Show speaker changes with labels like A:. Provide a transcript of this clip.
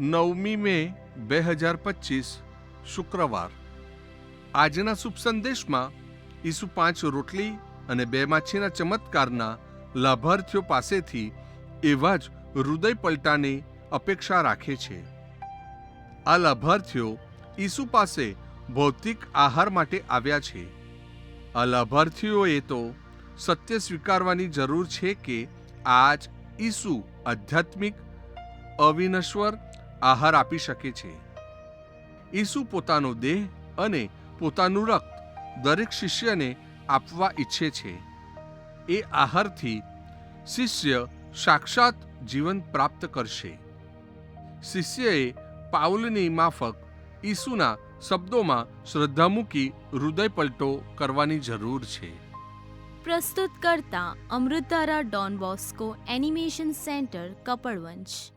A: નવમી મે, બે હજાર પચીસ, શુક્રવાર. આજના શુભ સંદેશમાં ઈસુ પાંચ રોટલી અને બે માછીના ચમત્કારના લાભાર્થીઓ પાસેથી એવા જ હૃદય પલટાની અપેક્ષા રાખે છે. આ લાભાર્થીઓ ઈસુ પાસે ભૌતિક આહાર માટે આવ્યા છે. આ લાભાર્થીઓએ તો સત્ય સ્વીકારવાની જરૂર છે કે આજ ઈસુ આધ્યાત્મિક, અવિનશ્વર આહાર આપી શકે છે. ઈસુ પોતાનો દેહ અને પોતાનું રક્ત દરેક શિષ્યને આપવા ઈચ્છે છે. એ આહારથી શિષ્ય સાક્ષાત જીવન પ્રાપ્ત કરશે. શિષ્યએ પાઉલની માફક ઈસુના શબ્દોમાં શ્રદ્ધા મૂકી હૃદય પલટો કરવાની જરૂર છે.
B: પ્રસ્તુત કરતા Amritdhara Don Bosco animation centre Kapadvanj